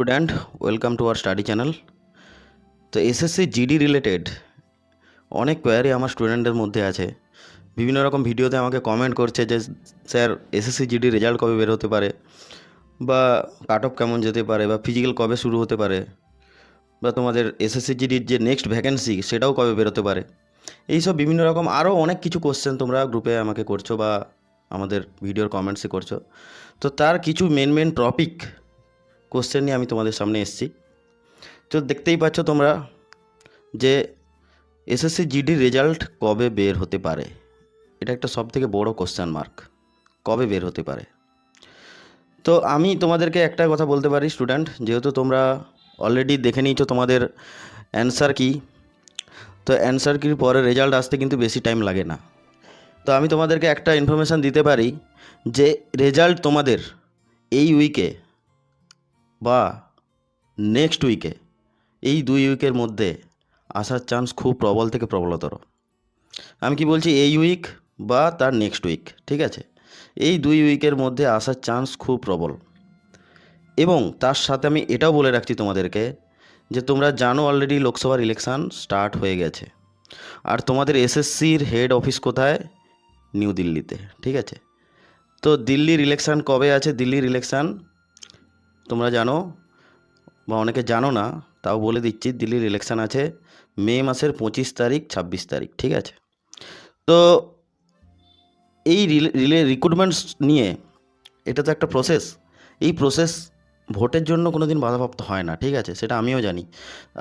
Student, welcome to our study channel. তো SSC GD related অনেক query আমার স্টুডেন্টদের মধ্যে আছে। বিভিন্ন রকম ভিডিওতে আমাকে কমেন্ট করছে যে, স্যার এসএসসি জিডি রেজাল্ট কবে বের হতে পারে? বা কাট অফ কেমন যেতে পারে? বা ফিজিক্যাল কবে শুরু হতে পারে? বা তোমাদের এসএসসি জিডির যে নেক্সট ভ্যাকেন্সি সেটাও কবে বেরোতে পারে? এইসব বিভিন্ন রকম আরও অনেক কিছু কোশ্চেন তোমরা গ্রুপে আমাকে করছ বা আমাদের ভিডিওর কমেন্টসে করছ। তো তার কিছু মেন মেন টপিক কোশ্চেন নিয়ে আমি তোমাদের সামনে এসেছি। তো দেখতেই পাচ্ছ তোমরা যে এসএসসি জিডি রেজাল্ট কবে বের হতে পারে? এটা একটা সব থেকে বড় কোশ্চেন মার্ক কবে বের হতে পারে? তো আমি তোমাদেরকে একটা কথা বলতে পারি স্টুডেন্ট যেহেতু তোমরা অলরেডি দেখে নিয়েছো তোমাদের অ্যান্সার কি, তো অ্যান্সার কির পরে রেজাল্ট আসতে কিন্তু বেশি টাইম লাগে না। তো আমি তোমাদেরকে একটা ইনফরমেশান দিতে পারি যে রেজাল্ট তোমাদের এই উইকে বা নেক্সট উইকে এই দুই উইকের মধ্যে আসার চান্স খুব প্রবল থেকে প্রবলতর। আমি কি বলছি এই উইক বা তার নেক্সট উইক ঠিক আছে? এই দুই উইকের মধ্যে আসার চান্স খুব প্রবল। এবং তার সাথে আমি এটাও বলে রাখছি তোমাদেরকে যে তোমরা জানো অলরেডি লোকসভার ইলেকশান স্টার্ট হয়ে গেছে। আর তোমাদের এসএসসির হেড অফিস কোথায়? নিউ দিল্লিতে, ঠিক আছে? তো দিল্লির ইলেকশান কবে আছে? দিল্লির ইলেকশান তোমরা জানো বা অনেকে জানো না, তাও বলে দিচ্ছি, দিল্লির ইলেকশান আছে মে মাসের পঁচিশ তারিখ, ছাব্বিশ তারিখ, ঠিক আছে? তো এই রিলে রিক্রুটমেন্টস নিয়ে এটা তো একটা প্রসেস এই প্রসেস ভোটের জন্য কোনো দিন বাধাপ্রাপ্ত হয় না, ঠিক আছে? সেটা আমিও জানি।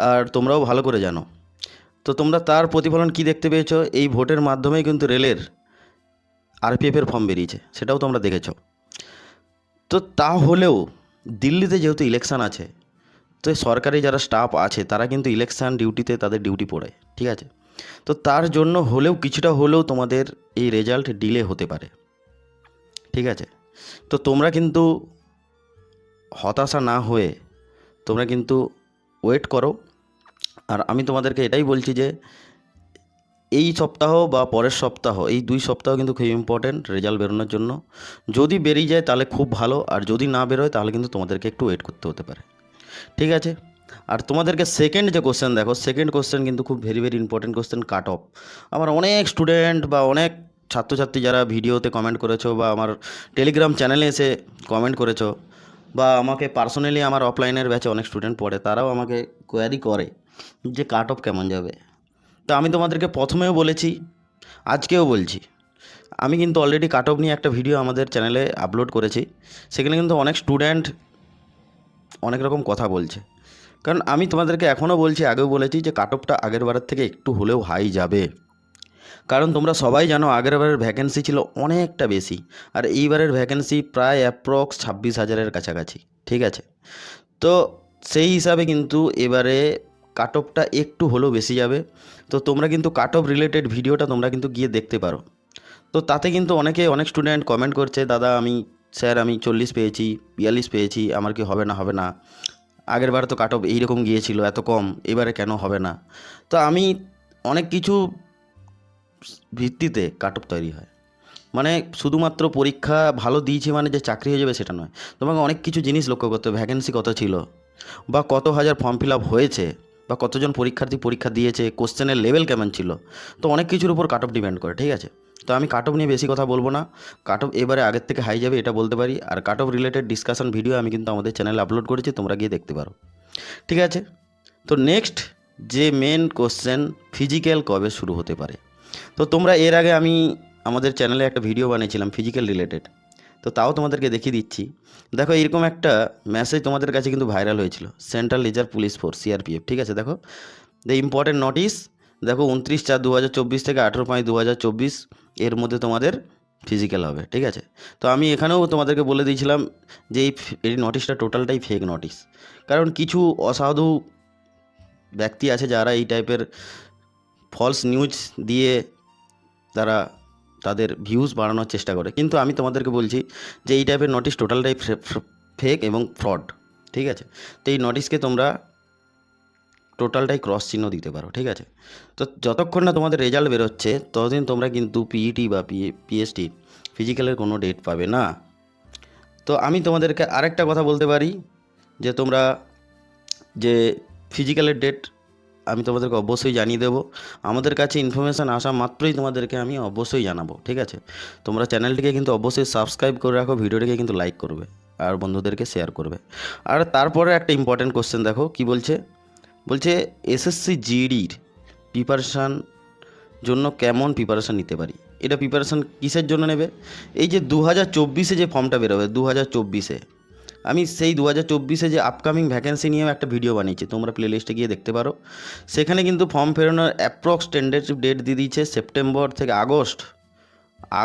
আর তোমরাও ভালো করে জানো। তো তোমরা তার প্রতিফলন কি দেখতে পেয়েছ? এই ভোটের মাধ্যমেই কিন্তু রেলের আরপিএফের ফর্ম বেরিয়েছে, সেটাও তোমরা দেখেছ। তো তা হলেও দিল্লিতে যেহেতু ইলেকশান আছে, তো সরকারি যারা স্টাফ আছে, তারা কিন্তু ইলেকশান ডিউটিতে তাদের ডিউটি পড়ে, ঠিক আছে? তো তার জন্য হলেও, কিছুটা হলেও তোমাদের এই রেজাল্ট ডিলে হতে পারে, ঠিক আছে? তো তোমরা কিন্তু হতাশা না হয়ে, তোমরা কিন্তু ওয়েট করো। আর আমি তোমাদেরকে এটাই বলছি যে এই সপ্তাহ বা পরের সপ্তাহ, এই দুই সপ্তাহ কিন্তু খুব ইম্পর্ট্যান্ট রেজাল্ট বেরোনোর জন্য। যদি বেরিয়ে যায় তাহলে খুব ভালো, আর যদি না বেরোয় তাহলে কিন্তু তোমাদেরকে একটু ওয়েট করতে হতে পারে। ঠিক আছে? আর তোমাদেরকে সেকেন্ড যে কোশ্চেন দেখো সেকেন্ড কোশ্চেন কিন্তু খুব very very important question cut off আমার অনেক স্টুডেন্ট বা অনেক ছাত্রছাত্রী যারা ভিডিওতে কমেন্ট করেছ বা আমার টেলিগ্রাম চ্যানেলে এসে কমেন্ট করেছ বা আমাকে পার্সোনালি আমার অফলাইনের ব্যাচে অনেক স্টুডেন্ট পড়ে, তারাও আমাকে কোয়ারি করে যে কাট অফ কেমন যাবে। তো আমি তোমাদেরকে প্রথমেও বলেছি, আজকেও বলছি। আমি কিন্তু অলরেডি কাট অফ নিয়ে একটা ভিডিও আমাদের চ্যানেলে আপলোড করেছি, সেখানে কিন্তু অনেক স্টুডেন্ট অনেক রকম কথা বলছে। কারণ আমি তোমাদেরকে এখনও বলছি, আগেও বলেছি যে কাট অফটা আগের বারের থেকে একটু হলেও হাই যাবে। কারণ তোমরা সবাই জানো আগের বারের ভ্যাকেন্সি ছিল অনেকটা বেশি, আর এইবারের ভ্যাকেন্সি প্রায় অ্যাপ্রক্স ছাব্বিশ হাজারের কাছাকাছি, ঠিক আছে? তো সেই হিসাবে কিন্তু এবারে কাট অফটা একটু হলেও বেশি যাবে। তো তোমরা কিন্তু কাট অফ রিলেটেড ভিডিওটা তোমরা কিন্তু গিয়ে দেখতে পারো। তো তাতে কিন্তু অনেকে, অনেক স্টুডেন্ট কমেন্ট করছে, দাদা, আমি স্যার আমি চল্লিশ পেয়েছি, বিয়াল্লিশ পেয়েছি, আমার কি হবে না হবে না? আগের বার তো কাট অফ এইরকম গিয়েছিল, এত কম, এবারে কেন হবে না? তো আমি অনেক কিছু ভিত্তিতে কাট অফ তৈরি হয়। মানে শুধুমাত্র পরীক্ষা ভালো দিয়েছি মানে যে চাকরি হয়ে যাবে সেটা নয়। তোমাকে অনেক কিছু জিনিস লক্ষ্য করতে হবে ভ্যাকেন্সি কত ছিল, বা কত হাজার ফর্ম ফিল আপ হয়েছে বা কতজন পরীক্ষার্থী পরীক্ষা দিয়েছে কোশ্চেনের লেভেল কেমন ছিল? তো অনেক কিছুর উপর কাট অফ ডিপেন্ড করে, ঠিক আছে? তো আমি কাট অফ নিয়ে বেশি কথা বলব না। কাট অফ এবারে আগের থেকে হাই যাবে, এটা বলতে পারি। আর cut off related discussion video আমি কিন্তু আমাদের চ্যানেলে আপলোড করেছি, তোমরা গিয়ে দেখতে পারো। ঠিক আছে? তো নেক্সট যে মেন কোশ্চেন ফিজিক্যাল কবে শুরু হতে পারে? তো তোমরা এর আগে আমি আমাদের চ্যানেলে একটা ভিডিও বানিয়েছিলাম ফিজিক্যাল রিলেটেড তো তাও তোমাদেরকে দেখিয়ে দিচ্ছি। দেখো, এরকম একটা মেসেজ তোমাদের কাছে কিন্তু ভাইরাল হয়েছিল। Central reserve police force CRPF ঠিক আছে? দেখো দ্য ইম্পর্টেন্ট নোটিস দেখো, উনত্রিশ চার দু থেকে আঠেরো পাঁচ দু এর মধ্যে তোমাদের ফিজিক্যাল হবে, ঠিক আছে? তো আমি এখানেও তোমাদেরকে বলে দিয়েছিলাম যে এই এই নোটিশটা টোটালটাই ফেক নোটিশ কারণ কিছু অসাধু ব্যক্তি আছে যারা এই টাইপের ফলস নিউজ দিয়ে তারা তাদের ভিউজ বাড়ানোর চেষ্টা করে। কিন্তু আমি তোমাদেরকে বলছি যে এই টাইপের নোটিশ টোটালটাই ফেক এবং ফ্রড ঠিক আছে? তো এই নোটিশকে তোমরা টোটালটাই ক্রস চিহ্ন দিতে পারো, ঠিক আছে? তো যতক্ষণ না তোমাদের রেজাল্ট বেরোচ্ছে, ততদিন তোমরা কিন্তু পিইটি বা পি পিএসটি ফিজিক্যালের কোনো ডেট পাবে না। তো আমি তোমাদেরকে আরেকটা কথা বলতে পারি যে তোমরা যে ফিজিক্যালের ডেট আমি তোমাদেরকে অবশ্যই জানিয়ে দেবো। আমাদের কাছে ইনফরমেশান আসা মাত্রই তোমাদেরকে আমি অবশ্যই জানাব, ঠিক আছে? তোমরা চ্যানেলটিকে কিন্তু অবশ্যই সাবস্ক্রাইব করে রাখো, ভিডিওটিকে কিন্তু লাইক করবে, আর বন্ধুদেরকে শেয়ার করবে। আর তারপরে একটা ইম্পর্টেন্ট কোশ্চেন দেখো, কি বলছে? বলছে এসএসসি জিডির প্রিপারেশান জন্য কেমন প্রিপারেশান নিতে পারি? এটা প্রিপারেশান কিসের জন্য নেবে? এই যে দু হাজার চব্বিশে যে ফর্মটা বেরোবে দু হাজার চব্বিশে আমি সেই দু হাজার চব্বিশে যে আপকামিং ভ্যাকেন্সি নিয়েও একটা ভিডিও বানিয়েছি, তোমরা প্লে লিস্টে গিয়ে দেখতে পারো। সেখানে কিন্তু ফর্ম ফেরানোর অ্যাপ্রক্স টেন্ডেটিভ ডেট দিয়ে দিয়েছে সেপ্টেম্বর থেকে আগস্ট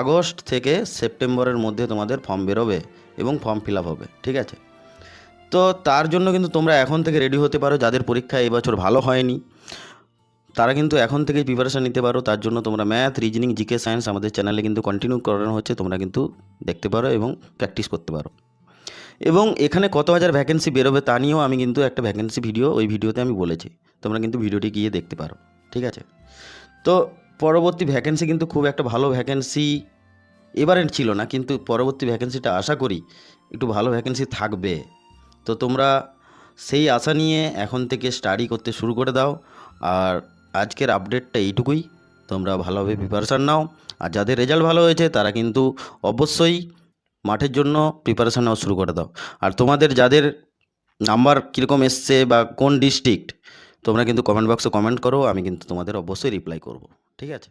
আগস্ট থেকে সেপ্টেম্বরের মধ্যে তোমাদের ফর্ম বেরোবে এবং ফর্ম ফিল হবে, ঠিক আছে? তো তার জন্য কিন্তু তোমরা এখন থেকে রেডি হতে পারো, যাদের পরীক্ষা এবছর ভালো হয়নি। তারা কিন্তু এখন থেকে প্রিপারেশান নিতে পারো, তার জন্য তোমরা ম্যাথ রিজনিং জিকে সায়েন্স আমাদের চ্যানেলে কিন্তু কন্টিনিউ করানো হচ্ছে, তোমরা কিন্তু দেখতে পারো এবং প্র্যাকটিস করতে পারো। এবং এখানে কত হাজার ভ্যাকেন্সি বেরোবে তা নিয়েও আমি কিন্তু একটা ভ্যাকেন্সি ভিডিও ওই ভিডিওতে আমি বলেছি। তোমরা কিন্তু ভিডিওটি গিয়ে দেখতে পারো, ঠিক আছে? তো পরবর্তী ভ্যাকেন্সি কিন্তু খুব একটা ভালো ভ্যাকেন্সি এবারে ছিল না, কিন্তু পরবর্তী ভ্যাকেন্সিটা আশা করি একটু ভালো ভ্যাকেন্সি থাকবে। তো তোমরা সেই আশা নিয়ে এখন থেকে স্টাডি করতে শুরু করে দাও। আর আজকের আপডেটটা এইটুকুই। তোমরা ভালোভাবে প্রিপারেশান নাও। আর যাদের রেজাল্ট ভালো হয়েছে তারা কিন্তু অবশ্যই মাঠের জন্য প্রিপারেশান নেওয়া শুরু করে দাও। আর তোমাদের যাদের নাম্বার কীরকম এসছে বা কোন ডিস্ট্রিক্ট তোমরা কিন্তু কমেন্ট বক্সে কমেন্ট করো, আমি কিন্তু তোমাদের অবশ্যই রিপ্লাই করব। ঠিক আছে?